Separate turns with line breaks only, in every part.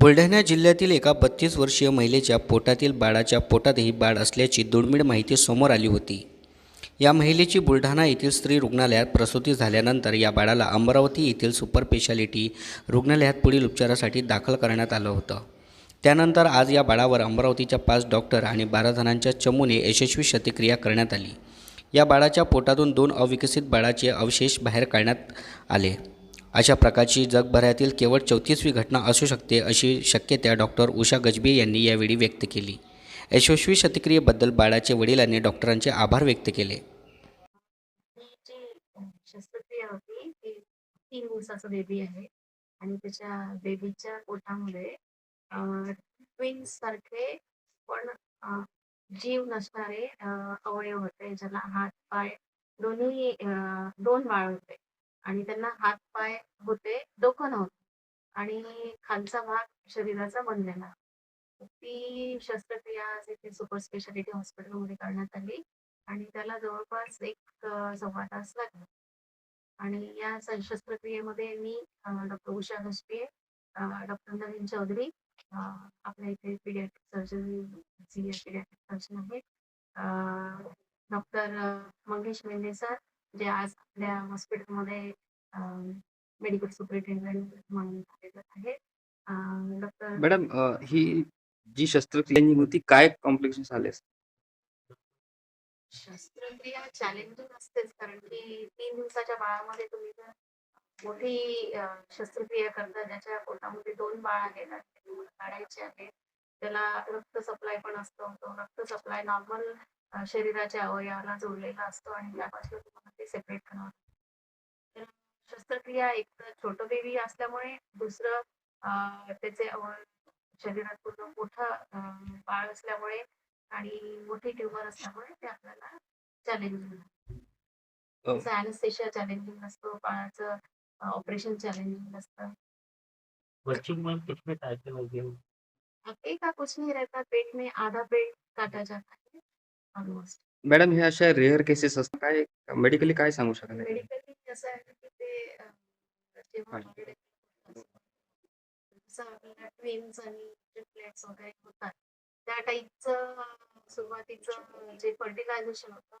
बुलढाणा जिल्ह्यातील एका बत्तीस वर्षीय महिलेच्या पोटातील बाळाच्या पोटातही बाळ असल्याची दुर्मिळ माहिती समोर आली होती. या महिलेची बुलढाणा येथील स्त्री रुग्णालयात प्रसूती झाल्यानंतर या बाळाला अमरावती येथील सुपर स्पेशालिटी रुग्णालयात पुढील उपचारासाठी दाखल करण्यात आलं होतं. त्यानंतर आज या बाळावर अमरावतीच्या पाच डॉक्टर आणि बारा जणांच्या चमूने यशस्वी शतिक्रिया करण्यात आली. या बाळाच्या पोटातून दोन अविकसित बाळाचे अवशेष बाहेर काढण्यात आले. अशा प्रकारची जगभरातील केवळ चौतीसवी घटना असू शकते अशी शक्यता डॉक्टर उषा गजबे यांनी यावेळी व्यक्त केली. यशस्वी शतक्रियेबद्दल बाळाचे वडिलांनी डॉक्टरांचे आभार व्यक्त केले.
जी शस्त्रक्रिया होती ती तीन दिवसाचं बेबी आहे आणि त्याच्या बेबीच्या पोटामध्ये ट्विन्स सारखे पण जीव नसणारे अवयव होते ज्याला हात पाय दोन्ही दोन बाळ होते. आणि त्यांना हात पाय होते डोकं नव्हतं. आणि खालचा भाग शरीराचा बनलेला. ती शस्त्रक्रिया इथे सुपर स्पेशालिटी हॉस्पिटलमध्ये करण्यात आली आणि त्याला जवळपास एक सव्वा तास लागला. आणि या शस्त्रक्रियेमध्ये मी डॉक्टर उषा घसपे डॉक्टर नवीन चौधरी आपल्या इथे paediatric surgeon senior paediatric surgeon आहेत. डॉक्टर मंगेश मेंढे सर जे आज आपल्या हॉस्पिटलमध्ये मेडिकल सुपरिटेंडंट म्हणून कार्यरत आहेत डॉक्टर
मॅडम ही जी शस्त्रक्रिया होती काय कॉम्प्लिकेशन्स आले
शस्त्रक्रिया चॅलेंजिंग असतेच कारण की तीन दिवसाच्या बाळामध्ये तुम्ही जर मोठी शस्त्रक्रिया करता ज्याच्या पोटामध्ये दोन बाळ आहेत काढायचे आहेत त्याला रक्त सप्लाय पण असतो तो रक्त सप्लाय नॉर्मल शरीराच्या अवयवाला जोडलेला असतो आणि त्यापासून तुम्हाला ते सेपरेट करावं लागतं. तर शस्त्रक्रिया एक तर छोटं बेबी असल्यामुळे दुसरं त्याचे अवयव शरीरात पूर्ण मोठं बाळ असल्यामुळे आणि मोठी ट्युमर असल्यामुळे ते आपल्याला चॅलेंजिंग. अॅनेस्थेशिया चॅलेंजिंग असतो बाळाचं ऑपरेशन चॅलेंजिंग असतं
बच्चों में कितने टाइप के लगे हो
हफ्ते का कुछ नहीं रहता पेट में आधा पेट काटा जाता है ऑलमोस्ट
मॅडम हे अशा रेअर केसेस असतात. काय मेडिकली काय सांगू शकाल?
मेडिकली असं आहे की ते अ, जेव्हा
अच्छा.
वगैरे जसं आपल्याला ट्विन्स आणि ट्रिपलेट्स वगैरे होतात त्या टाईपचं सुरुवातीचं जे फर्टिलायझेशन होतं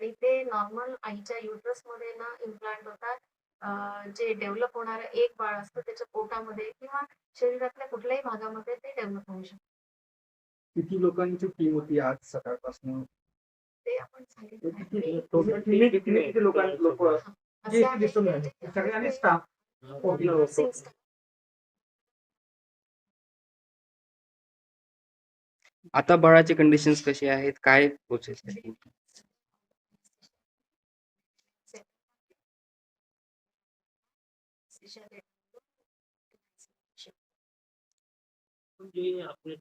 आणि ते नॉर्मल आईच्या युट्रसमध्ये ना इम्प्लांट होतात अ, जे डेव्हलप होणारं एक बाळ असतं त्याच्या पोटामध्ये किंवा शरीरातल्या कुठल्याही भागामध्ये ते डेव्हलप होऊ शकतं.
किती लोकांची टीम होती आज सकाळपासून?
ते आपण सांगितलं
लोक
आता बाळाचे कंडिशन्स कसे आहेत? काय प्रोसेस
जे आपने